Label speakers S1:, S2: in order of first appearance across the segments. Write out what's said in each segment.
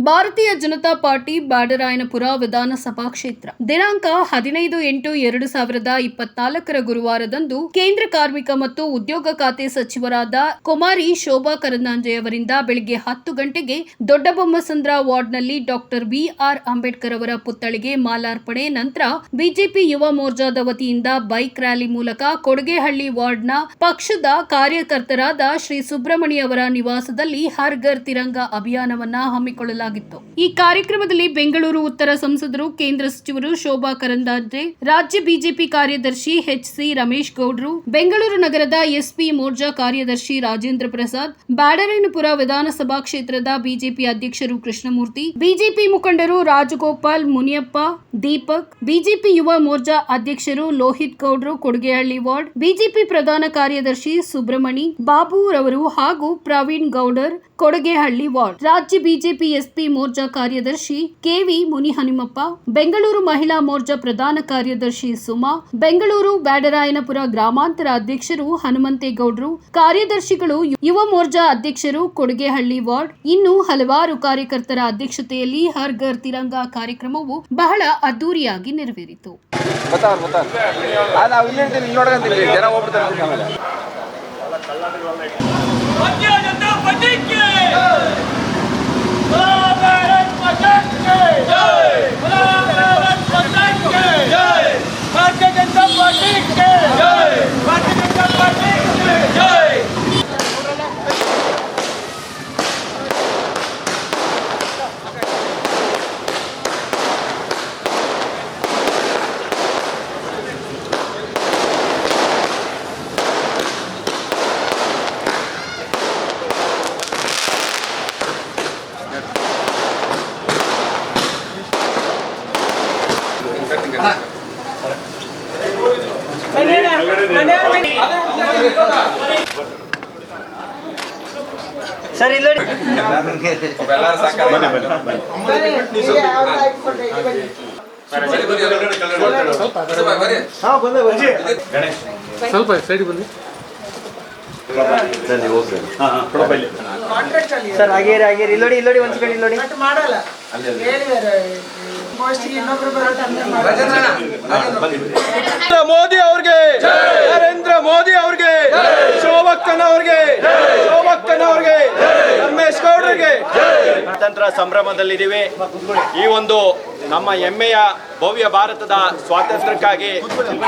S1: ಭಾರತೀಯ ಜನತಾ ಪಾರ್ಟಿ ಬಾಡರಾಯನಪುರ ವಿಧಾನಸಭಾ ಕ್ಷೇತ್ರ. ದಿನಾಂಕ ಹದಿನೈದು ಎಂಟು ಎರಡು ಸಾವಿರದ ಇಪ್ಪತ್ನಾಲ್ಕರ ಗುರುವಾರದಂದು ಕೇಂದ್ರ ಕಾರ್ಮಿಕ ಮತ್ತು ಉದ್ಯೋಗ ಖಾತೆ ಸಚಿವರಾದ ಕುಮಾರಿ ಶೋಭಾ ಕರಂದಾಂಜೆ ಅವರಿಂದ ಬೆಳಿಗ್ಗೆ ಹತ್ತು ಗಂಟೆಗೆ ದೊಡ್ಡಬೊಮ್ಮಸಂದ್ರ ವಾರ್ಡ್ನಲ್ಲಿ ಡಾಕ್ಟರ್ ಬಿಆರ್ ಅಂಬೇಡ್ಕರ್ ಅವರ ಪುತ್ಥಳಿಗೆ ಮಾಲಾರ್ಪಣೆ ನಂತರ ಬಿಜೆಪಿ ಯುವ ಮೋರ್ಚಾದ ವತಿಯಿಂದ ಬೈಕ್ ರ್ಯಾಲಿ ಮೂಲಕ ಕೊಡಗೇಹಳ್ಳಿ ವಾರ್ಡ್ನ ಪಕ್ಷದ ಕಾರ್ಯಕರ್ತರಾದ ಶ್ರೀ ಸುಬ್ರಹ್ಮಣ್ಯ ಅವರ ನಿವಾಸದಲ್ಲಿ ಹರ್ ಘರ್ ತಿರಂಗ ಅಭಿಯಾನವನ್ನ ಹಮ್ಮಿಕೊಳ್ಳಲಾಗಿತ್ತು ಈ ಕಾರ್ಯಕ್ರಮದಲ್ಲಿ ಬೆಂಗಳೂರು ಉತ್ತರ ಸಂಸದರು, ಕೇಂದ್ರ ಸಚಿವರು ಶೋಭಾ ಕರಂದಾಜೆ ರಾಜ್ಯ ಬಿಜೆಪಿ ಕಾರ್ಯದರ್ಶಿ ಎಚ್ ಸಿ ರಮೇಶ್ ಗೌಡ್ರು, ಬೆಂಗಳೂರು ನಗರದ ಎಸ್ಪಿ ಮೋರ್ಜಾ ಕಾರ್ಯದರ್ಶಿ ರಾಜೇಂದ್ರ ಪ್ರಸಾದ್, ಬ್ಯಾಡರೇನಪುರ ವಿಧಾನಸಭಾ ಕ್ಷೇತ್ರದ ಬಿಜೆಪಿ ಅಧ್ಯಕ್ಷರು ಕೃಷ್ಣಮೂರ್ತಿ, ಬಿಜೆಪಿ ಮುಖಂಡರು ರಾಜಗೋಪಾಲ್ ಮುನಿಯಪ್ಪ, ದೀಪಕ್, ಬಿಜೆಪಿ ಯುವ ಮೋರ್ಜಾ ಅಧ್ಯಕ್ಷರು ಲೋಹಿತ್ ಗೌಡ್ರು ಕೊಡುಗೆಹಳ್ಳಿ ವಾರ್ಡ್, ಬಿಜೆಪಿ ಪ್ರಧಾನ ಕಾರ್ಯದರ್ಶಿ ಸುಬ್ರಹ್ಮಣಿ, ಬಾಬು ರವರು ಹಾಗೂ ಪ್ರವೀಣ್ ಗೌಡರ್ ಕೊಡಗೇಹಳ್ಳಿ ವಾರ್ಡ್. ರಾಜ್ಯ ಬಿಜೆಪಿ ಎಸ್ಪಿ ಮೋರ್ಚಾ ಕಾರ್ಯದರ್ಶಿ ಕೆವಿ ಮುನಿಹನುಮಪ್ಪ ಬೆಂಗಳೂರು ಮಹಿಳಾ ಮೋರ್ಚಾ ಪ್ರಧಾನ ಕಾರ್ಯದರ್ಶಿ ಸುಮಾ ಬೆಂಗಳೂರು ಬ್ಯಾಡರಾಯನಪುರ ಗ್ರಾಮಾಂತರ ಅಧ್ಯಕ್ಷರು ಹನುಮಂತೇಗೌಡರು ಕಾರ್ಯದರ್ಶಿಗಳು ಯುವ ಮೋರ್ಚಾ ಅಧ್ಯಕ್ಷರು ಕೊಡಗೇಹಳ್ಳಿ ವಾರ್ಡ್. ಇನ್ನು ಹಲವಾರು ಕಾರ್ಯಕರ್ತರ ಅಧ್ಯಕ್ಷತೆಯಲ್ಲಿ ಹರ್ ಘರ್ ತಿರಂಗ ಕಾರ್ಯಕ್ರಮವು ಬಹಳ ಅದ್ದೂರಿಯಾಗಿ ನೆರವೇರಿತು.
S2: ನೋಡ್ಕೊಂತೀವಿ ಜನ ಹೋಗ್ಬಿಡ್ತಾರೆ. ಆಮೇಲೆ
S3: ঠিক
S4: ಸರ್ ಇಲ್ಲ
S2: ಸೈಡ್ ಬನ್ನಿ.
S4: ಸರ್ ಆಗೇರಿ ಹಾಗೇರಿ. ಇಲ್ಲೋಡಿ ಇಲ್ಲೋಡಿ ಒಂದ್ಸಿಕೊಂಡು ಸೆಕೆಂಡ್ ಇಲ್ಲೋಡಿ.
S5: ಮಾಡಲ್ಲ.
S2: ನರೇಂದ್ರ ಮೋದಿ ಅವ್ರಿಗೆ. ನರೇಂದ್ರ ಮೋದಿ ಅವ್ರಿಗೆ. ಶೋಭಕ್ಕನ ಅವ್ರಿಗೆ. ಶೋಭಕ್ಕನ ಅವ್ರಿಗೆ. ರಮೇಶ್ ಗೌಡ್ರಿಗೆ. ಸ್ವಾತಂತ್ರ್ಯ ಸಂಭ್ರಮದಲ್ಲಿದ್ದೀವಿ. ಈ ಒಂದು ನಮ್ಮ ಹೆಮ್ಮೆಯ ಭವ್ಯ ಭಾರತದ ಸ್ವಾತಂತ್ರ್ಯಕ್ಕಾಗಿ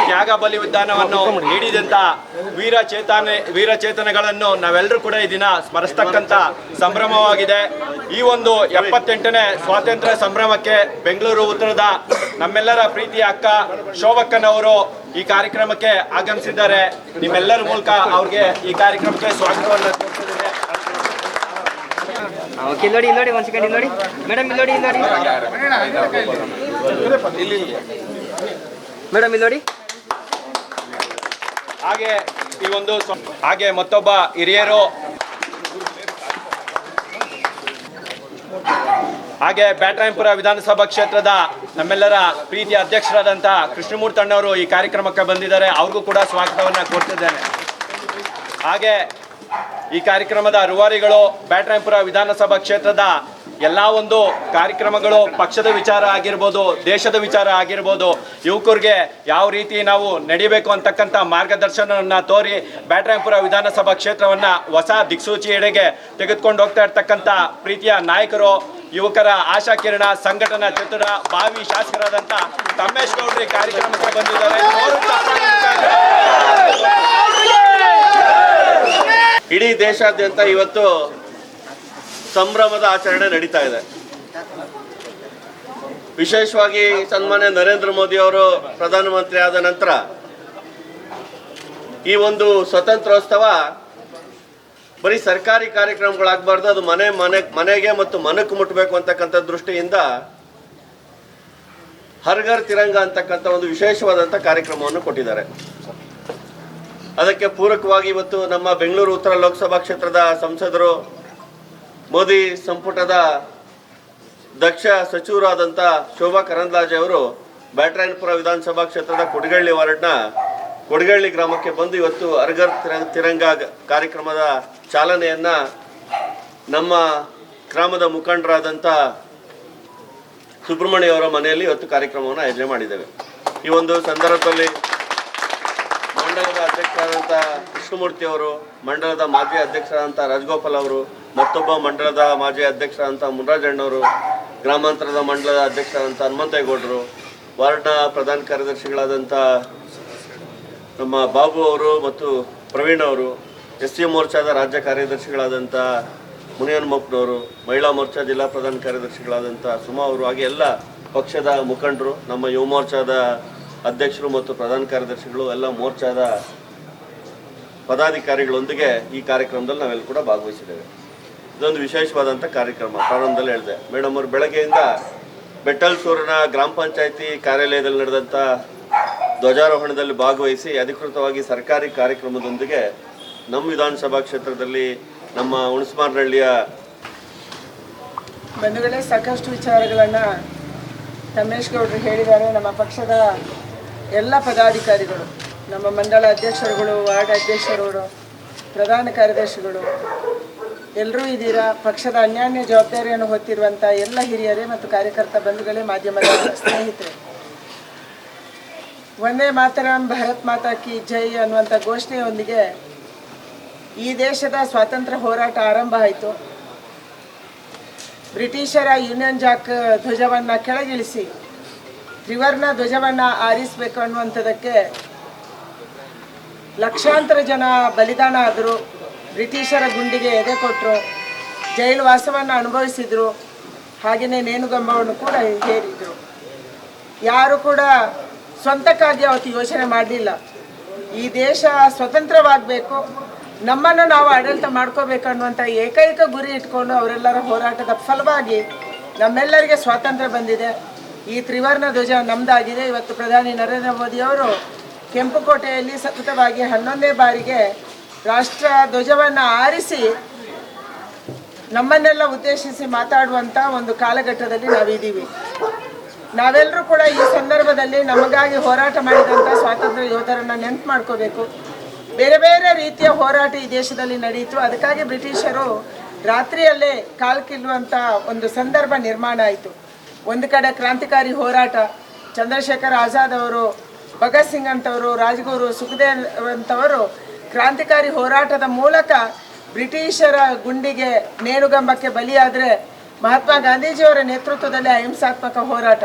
S2: ತ್ಯಾಗ ಬಲಿ ಉದ್ಯಾನವನ್ನು ನೀಡಿದಂಥ ವೀರ ಚೇತನೆ, ವೀರ ಚೇತನಗಳನ್ನು ನಾವೆಲ್ಲರೂ ಕೂಡ ಈ ದಿನ ಸ್ಮರಿಸ್ತಕ್ಕಂಥ ಸಂಭ್ರಮವಾಗಿದೆ. ಈ ಒಂದು ಎಪ್ಪತ್ತೆಂಟನೇ ಸ್ವಾತಂತ್ರ್ಯ ಸಂಭ್ರಮಕ್ಕೆ ಬೆಂಗಳೂರು ಉತ್ತರದ ನಮ್ಮೆಲ್ಲರ ಪ್ರೀತಿಯ ಅಕ್ಕ ಶೋಭಕ್ಕನವರು ಈ ಕಾರ್ಯಕ್ರಮಕ್ಕೆ ಆಗಮಿಸಿದ್ದಾರೆ. ನಿಮ್ಮೆಲ್ಲರ ಮೂಲಕ ಅವ್ರಿಗೆ ಈ ಕಾರ್ಯಕ್ರಮಕ್ಕೆ ಸ್ವಾಗತವನ್ನು ಕೋರ್ತಿದ್ದೇನೆ
S4: ನೋಡಿ, ಇಲ್ಲಿ ನೋಡಿ, ಒಂದ್ ಸೆಕೆಂಡ್ ನೋಡಿ. ಮೇಡಮ್ ಇಲ್ಲೋಡಿ ಇಲ್ಲೋಡಿ ಮೇಡಮ್ ನೋಡಿ.
S2: ಹಾಗೆ ಈ ಒಂದು ಹಾಗೆ ಮತ್ತೊಬ್ಬ ಹಿರಿಯರು. ಹಾಗೆ ಬ್ಯಾಟರಾಯನಪುರ ವಿಧಾನಸಭಾ ಕ್ಷೇತ್ರದ ನಮ್ಮೆಲ್ಲರ ಪ್ರೀತಿಯ ಅಧ್ಯಕ್ಷರಾದಂಥ ಕೃಷ್ಣಮೂರ್ತಿ ಅಣ್ಣವರು ಈ ಕಾರ್ಯಕ್ರಮಕ್ಕೆ ಬಂದಿದ್ದಾರೆ. ಅವ್ರಿಗೂ ಕೂಡ ಸ್ವಾಗತವನ್ನು ಕೊಡ್ತಿದ್ದೇನೆ ಹಾಗೆ ಈ ಕಾರ್ಯಕ್ರಮದ ರೂವಾರಿಗಳು ಬ್ಯಾಟರಾಯಪುರ ವಿಧಾನಸಭಾ ಕ್ಷೇತ್ರದ ಎಲ್ಲ ಒಂದು ಕಾರ್ಯಕ್ರಮಗಳು ಪಕ್ಷದ ವಿಚಾರ ಆಗಿರ್ಬೋದು, ದೇಶದ ವಿಚಾರ ಆಗಿರ್ಬೋದು, ಯುವಕರಿಗೆ ಯಾವ ರೀತಿ ನಾವು ನಡಿಬೇಕು ಅಂತಕ್ಕಂಥ ಮಾರ್ಗದರ್ಶನವನ್ನು ತೋರಿ ಬ್ಯಾಟರಾಯಪುರ ವಿಧಾನಸಭಾ ಕ್ಷೇತ್ರವನ್ನು ಹೊಸ ದಿಕ್ಸೂಚಿ ಎಡೆಗೆ ತೆಗೆದುಕೊಂಡು ಹೋಗ್ತಾ ಇರ್ತಕ್ಕಂಥ ಪ್ರೀತಿಯ ನಾಯಕರು, ಯುವಕರ ಆಶಾ ಕಿರಣ, ಸಂಘಟನಾ ಚತುರ, ಭಾವಿ ಶಾಸಕರಾದಂಥ ತಮ್ಮೇಶ್ ಗೌಡ್ರಿ ಕಾರ್ಯಕ್ರಮಕ್ಕೆ ಬಂದಿದ್ದಾರೆ.
S6: ಇಡೀ ದೇಶಾದ್ಯಂತ ಇವತ್ತು ಸಂಭ್ರಮದ ಆಚರಣೆ ನಡೀತಾ ಇದೆ. ವಿಶೇಷವಾಗಿ ಸನ್ಮಾನ್ಯ ನರೇಂದ್ರ ಮೋದಿ ಅವರು ಪ್ರಧಾನಮಂತ್ರಿ ಆದ ನಂತರ ಈ ಒಂದು ಸ್ವತಂತ್ರೋತ್ಸವ ಬರೀ ಸರ್ಕಾರಿ ಕಾರ್ಯಕ್ರಮಗಳಾಗಬಾರ್ದು, ಅದು ಮನೆ ಮನೆ, ಮನೆಗೆ ಮತ್ತು ಮನಕ್ಕೆ ಮುಟ್ಟಬೇಕು ಅಂತಕ್ಕಂಥ ದೃಷ್ಟಿಯಿಂದ ಹರ್ಗರ್ ತಿರಂಗ ಅಂತಕ್ಕಂಥ ಒಂದು ವಿಶೇಷವಾದಂಥ ಕಾರ್ಯಕ್ರಮವನ್ನು ಕೊಟ್ಟಿದ್ದಾರೆ. ಅದಕ್ಕೆ ಪೂರಕವಾಗಿ ಇವತ್ತು ನಮ್ಮ ಬೆಂಗಳೂರು ಉತ್ತರ ಲೋಕಸಭಾ ಕ್ಷೇತ್ರದ ಸಂಸದರು ಮೋದಿ ಸಂಪುಟದ ದಕ್ಷ ಸಚಿವರಾದಂಥ ಶೋಭಾ ಕರಂದ್ಲಾಜೆ ಅವರು ಬ್ಯಾಟರಾಯನಪುರ ವಿಧಾನಸಭಾ ಕ್ಷೇತ್ರದ ಕೊಡಗಳ್ಳಿ ವಾರ್ಡ್ನ ಕೊಡಗಳ್ಳಿ ಗ್ರಾಮಕ್ಕೆ ಬಂದು ಇವತ್ತು ಅರ್ಗರ್ ತಿರಂಗ ಕಾರ್ಯಕ್ರಮದ ಚಾಲನೆಯನ್ನ ನಮ್ಮ ಗ್ರಾಮದ ಮುಖಂಡರಾದಂಥ ಸುಬ್ರಹ್ಮಣ್ಯ ಅವರ ಮನೆಯಲ್ಲಿ ಇವತ್ತು ಕಾರ್ಯಕ್ರಮವನ್ನು ಆಯೋಜನೆ ಮಾಡಿದ್ದೇವೆ. ಈ ಒಂದು ಸಂದರ್ಭದಲ್ಲಿ ಅಧ್ಯಕ್ಷರಾದಂಥ ಕೃಷ್ಣಮೂರ್ತಿ ಅವರು, ಮಂಡಲದ ಮಾಜಿ ಅಧ್ಯಕ್ಷರಾದಂಥ ರಾಜಗೋಪಾಲ್ ಅವರು, ಮತ್ತೊಬ್ಬ ಮಂಡಲದ ಮಾಜಿ ಅಧ್ಯಕ್ಷರಾದಂಥ ಮುನ್ರಾಜಣ್ಣವರು ಗ್ರಾಮಾಂತರದ ಮಂಡಲದ ಅಧ್ಯಕ್ಷರಾದಂಥ ಹನುಮಂತೇಗೌಡರು ವಾರ್ಡ್ನ ಪ್ರಧಾನ ಕಾರ್ಯದರ್ಶಿಗಳಾದಂಥ ನಮ್ಮ ಬಾಬು ಅವರು ಮತ್ತು ಪ್ರವೀಣ್ ಅವರು ಎಸ್ ಸಿ ಮೋರ್ಚಾದ ರಾಜ್ಯ ಕಾರ್ಯದರ್ಶಿಗಳಾದಂಥ ಮುನಿಯನ್ಮಪ್ಪನವರು ಮಹಿಳಾ ಮೋರ್ಚಾ ಜಿಲ್ಲಾ ಪ್ರಧಾನ ಕಾರ್ಯದರ್ಶಿಗಳಾದಂಥ ಸುಮಾ ಅವರು, ಹಾಗೆ ಎಲ್ಲ ಪಕ್ಷದ ಮುಖಂಡರು, ನಮ್ಮ ಯುವ ಮೋರ್ಚಾದ ಅಧ್ಯಕ್ಷರು ಮತ್ತು ಪ್ರಧಾನ ಕಾರ್ಯದರ್ಶಿಗಳು, ಎಲ್ಲ ಮೋರ್ಚಾದ ಪದಾಧಿಕಾರಿಗಳೊಂದಿಗೆ ಈ ಕಾರ್ಯಕ್ರಮದಲ್ಲಿ ನಾವೆಲ್ಲ ಕೂಡ ಭಾಗವಹಿಸಿದ್ದೇವೆ. ಇದೊಂದು ವಿಶೇಷವಾದಂಥ ಕಾರ್ಯಕ್ರಮ. ಪ್ರಾರಂಭದಲ್ಲಿ ಹೇಳಿದೆ, ಮೇಡಮ್ ಅವರು ಬೆಳಗ್ಗೆಯಿಂದ ಬೆಟ್ಟಲ್ಸೂರಿನ ಗ್ರಾಮ ಪಂಚಾಯಿತಿ ಕಾರ್ಯಾಲಯದಲ್ಲಿ ನಡೆದಂಥ ಧ್ವಜಾರೋಹಣದಲ್ಲಿ ಭಾಗವಹಿಸಿ ಅಧಿಕೃತವಾಗಿ ಸರ್ಕಾರಿ ಕಾರ್ಯಕ್ರಮದೊಂದಿಗೆ ನಮ್ಮ ವಿಧಾನಸಭಾ ಕ್ಷೇತ್ರದಲ್ಲಿ ನಮ್ಮ ಹುಣಸಮಾರನಹಳ್ಳಿಯ
S5: ಬಂಧುಗಳೇ, ಸಾಕಷ್ಟು ವಿಚಾರಗಳನ್ನು ರಮೇಶ್ ಗೌಡರು ಹೇಳಿದ್ದಾರೆ. ನಮ್ಮ ಪಕ್ಷದ ಎಲ್ಲ ಪದಾಧಿಕಾರಿಗಳು ನಮ್ಮ ಮಂಡಳ ಅಧ್ಯಕ್ಷರುಗಳು, ವಾರ್ಡ್ ಅಧ್ಯಕ್ಷರುಗಳು ಪ್ರಧಾನ ಕಾರ್ಯದರ್ಶಿಗಳು ಎಲ್ಲರೂ ಇದ್ದೀರಾ? ಪಕ್ಷದ ಅನ್ಯಾನ್ಯ ಜವಾಬ್ದಾರಿಯನ್ನು ಹೊತ್ತಿರುವಂಥ ಎಲ್ಲ ಹಿರಿಯರೇ ಮತ್ತು ಕಾರ್ಯಕರ್ತ ಬಂಧುಗಳೇ, ಮಾಧ್ಯಮದ ಸ್ನೇಹಿತರೆ. ಒಂದೇ ಮಾತರಂ ಭಾರತ್ ಮಾತಾ ಕಿ ಜೈ ಅನ್ನುವಂಥ ಘೋಷಣೆಯೊಂದಿಗೆ ಈ ದೇಶದ ಸ್ವಾತಂತ್ರ್ಯ ಹೋರಾಟ ಆರಂಭ ಆಯಿತು. ಬ್ರಿಟಿಷರ ಯೂನಿಯನ್ ಜಾಕ್ ಧ್ವಜವನ್ನು ಕೆಳಗಿಳಿಸಿ, ತ್ರಿವರ್ಣ ಧ್ವಜವನ್ನು ಆರಿಸಬೇಕು ಅನ್ನುವಂಥದ್ದಕ್ಕೆ ಲಕ್ಷಾಂತರ ಜನ ಬಲಿದಾನ ಆದರು, ಬ್ರಿಟಿಷರ ಗುಂಡಿಗೆ ಎದೆ ಕೊಟ್ಟರು ಜೈಲು ವಾಸವನ್ನು ಅನುಭವಿಸಿದರು. ಹಾಗೆಯೇ ನೇಣುಗಂಬವನ್ನು ಕೂಡ ಹೇರಿದರು. ಯಾರು ಕೂಡ ಸ್ವಂತಕ್ಕಾಗಿ ಅವತ್ತು ಯೋಚನೆ ಮಾಡಲಿಲ್ಲ. ಈ ದೇಶ ಸ್ವತಂತ್ರವಾಗಬೇಕು, ನಮ್ಮನ್ನು ನಾವು ಆಡಳಿತ ಮಾಡ್ಕೋಬೇಕು ಅನ್ನುವಂಥ ಏಕೈಕ ಗುರಿ ಇಟ್ಕೊಂಡು ಅವರೆಲ್ಲರ ಹೋರಾಟದ ಫಲವಾಗಿ ನಮ್ಮೆಲ್ಲರಿಗೆ ಸ್ವಾತಂತ್ರ್ಯ ಬಂದಿದೆ. ಈ ತ್ರಿವರ್ಣ ಧ್ವಜ ನಮ್ಮದಾಗಿದೆ ಇವತ್ತು ಪ್ರಧಾನಿ ನರೇಂದ್ರ ಮೋದಿಯವರು ಕೆಂಪುಕೋಟೆಯಲ್ಲಿ ಸತತವಾಗಿ ಹನ್ನೊಂದನೇ ಬಾರಿಗೆ ರಾಷ್ಟ್ರ ಧ್ವಜವನ್ನು ಆರಿಸಿ ನಮ್ಮನ್ನೆಲ್ಲ ಉದ್ದೇಶಿಸಿ ಮಾತಾಡುವಂಥ ಒಂದು ಕಾಲಘಟ್ಟದಲ್ಲಿ ನಾವಿದ್ದೀವಿ. ನಾವೆಲ್ಲರೂ ಕೂಡ ಈ ಸಂದರ್ಭದಲ್ಲಿ ನಮಗಾಗಿ ಹೋರಾಟ ಮಾಡಿದಂಥ ಸ್ವಾತಂತ್ರ್ಯ ಯೋಧರನ್ನು ನೆನಪು ಮಾಡ್ಕೋಬೇಕು. ಬೇರೆ ಬೇರೆ ರೀತಿಯ ಹೋರಾಟ ಈ ದೇಶದಲ್ಲಿ ನಡೆಯಿತು. ಅದಕ್ಕಾಗಿ ಬ್ರಿಟಿಷರು ರಾತ್ರಿಯಲ್ಲೇ ಕಾಲ್ಕಿಲ್ಲುವಂಥ ಒಂದು ಸಂದರ್ಭ ನಿರ್ಮಾಣ ಆಯಿತು. ಒಂದು ಕಡೆ ಕ್ರಾಂತಿಕಾರಿ ಹೋರಾಟ, ಚಂದ್ರಶೇಖರ್ ಆಜಾದ್ ಅವರು ಭಗತ್ ಸಿಂಗ್ ಅಂತವರು, ರಾಜಗುರು, ಸುಖದೇವ್ ಅಂತವರು ಕ್ರಾಂತಿಕಾರಿ ಹೋರಾಟದ ಮೂಲಕ ಬ್ರಿಟಿಷರ ಗುಂಡಿಗೆ ನೇಣುಗಂಬಕ್ಕೆ ಬಲಿಯಾದರೆ ಮಹಾತ್ಮ ಗಾಂಧೀಜಿಯವರ ನೇತೃತ್ವದಲ್ಲಿ ಅಹಿಂಸಾತ್ಮಕ ಹೋರಾಟ.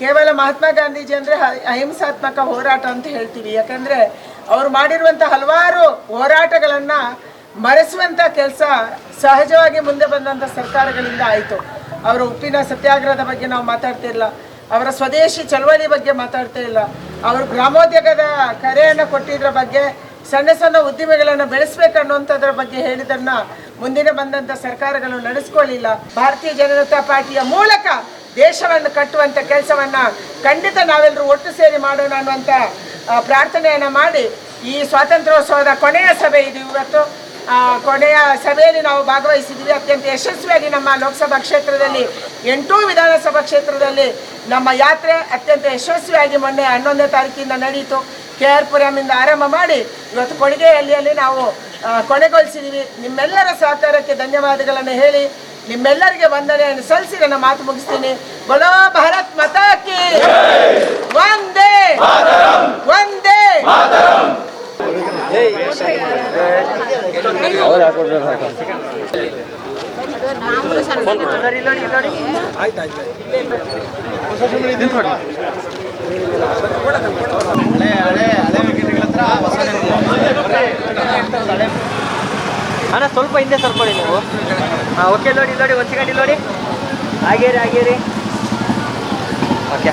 S5: ಕೇವಲ ಮಹಾತ್ಮ ಗಾಂಧೀಜಿ ಅಂದರೆ ಅಹಿಂಸಾತ್ಮಕ ಹೋರಾಟ ಅಂತ ಹೇಳ್ತೀವಿ. ಯಾಕಂದರೆ ಅವರು ಮಾಡಿರುವಂಥ ಹಲವಾರು ಹೋರಾಟಗಳನ್ನು ಮರೆಸುವಂಥ ಕೆಲಸ ಸಹಜವಾಗಿ ಮುಂದೆ ಬಂದಂಥ ಸರ್ಕಾರಗಳಿಂದ ಆಯಿತು. ಅವರ ಉಪ್ಪಿನ ಸತ್ಯಾಗ್ರಹದ ಬಗ್ಗೆ ನಾವು ಮಾತಾಡ್ತಿಲ್ಲ ಅವರ ಸ್ವದೇಶಿ ಚಳವಳಿ ಬಗ್ಗೆ ಮಾತಾಡ್ತಾ ಇಲ್ಲ ಅವರು ಗ್ರಾಮೋದ್ಯೋಗದ ಕರೆಯನ್ನು ಕೊಟ್ಟಿದ್ರ ಬಗ್ಗೆ, ಸಣ್ಣ ಸಣ್ಣ ಉದ್ದಿಮೆಗಳನ್ನು ಬೆಳೆಸಬೇಕನ್ನುವಂಥದ್ರ ಬಗ್ಗೆ ಹೇಳಿದನ್ನ ಮುಂದಿನ ಬಂದಂಥ ಸರ್ಕಾರಗಳು ನಡೆಸ್ಕೊಳ್ಳಿಲ್ಲ. ಭಾರತೀಯ ಜನತಾ ಪಾರ್ಟಿಯ ಮೂಲಕ ದೇಶವನ್ನು ಕಟ್ಟುವಂಥ ಕೆಲಸವನ್ನ ಖಂಡಿತ ನಾವೆಲ್ಲರೂ ಒಟ್ಟು ಸೇರಿ ಮಾಡೋಣ ಅನ್ನುವಂಥ ಪ್ರಾರ್ಥನೆಯನ್ನು ಮಾಡಿ ಈ ಸ್ವಾತಂತ್ರ್ಯೋತ್ಸವದ ಕೊನೆಯ ಸಭೆ ಇದು ಇವತ್ತು. ಕೊನೆಯ ಸಭೆಯಲ್ಲಿ ನಾವು ಭಾಗವಹಿಸಿದ್ದೀವಿ. ಅತ್ಯಂತ ಯಶಸ್ವಿಯಾಗಿ ನಮ್ಮ ಲೋಕಸಭಾ ಕ್ಷೇತ್ರದಲ್ಲಿ, ಎಂಟು ವಿಧಾನಸಭಾ ಕ್ಷೇತ್ರದಲ್ಲಿ ನಮ್ಮ ಯಾತ್ರೆ ಅತ್ಯಂತ ಯಶಸ್ವಿಯಾಗಿ ಮೊನ್ನೆ ಹನ್ನೊಂದನೇ ತಾರೀಕಿಂದ ನಡೆಯಿತು ಕೆ ಆರ್ ಪುರಮಿಂದ ಆರಂಭ ಮಾಡಿ ಇವತ್ತು ಕೊಡುಗೆಯಲ್ಲಿಯಲ್ಲಿ ನಾವು ಕೊನೆಗೊಳಿಸಿದ್ದೀವಿ. ನಿಮ್ಮೆಲ್ಲರ ಸಹಕಾರಕ್ಕೆ ಧನ್ಯವಾದಗಳನ್ನು ಹೇಳಿ, ನಿಮ್ಮೆಲ್ಲರಿಗೆ ವಂದನೆಯನ್ನು ಸಲ್ಲಿಸಿ ನನ್ನ ಮಾತು ಮುಗಿಸ್ತೀನಿ. ಬಲೋ ಭಾರತ್ ಮತಾಕಿ ಒಂದೇ ಒಂದೇ
S4: ಇಲ್ಲಿ ನೋಡಿ ಇಲ್ಲಿ ನೋಡಿ ಅಣ್ಣ ಸ್ವಲ್ಪ ಹಿಂದೆ ಸರ್ಕೊಳ್ಳಿ ನೀವು. ಹಾಂ ಓಕೆ ನೋಡಿ ಇಲ್ಲಿ ನೋಡಿ. ಒಂದು ಸೆಕೆಂಡ್ ಇಲ್ಲಿ ನೋಡಿ ಆಗೇರಿ ಆಗೇರಿ ಓಕೆ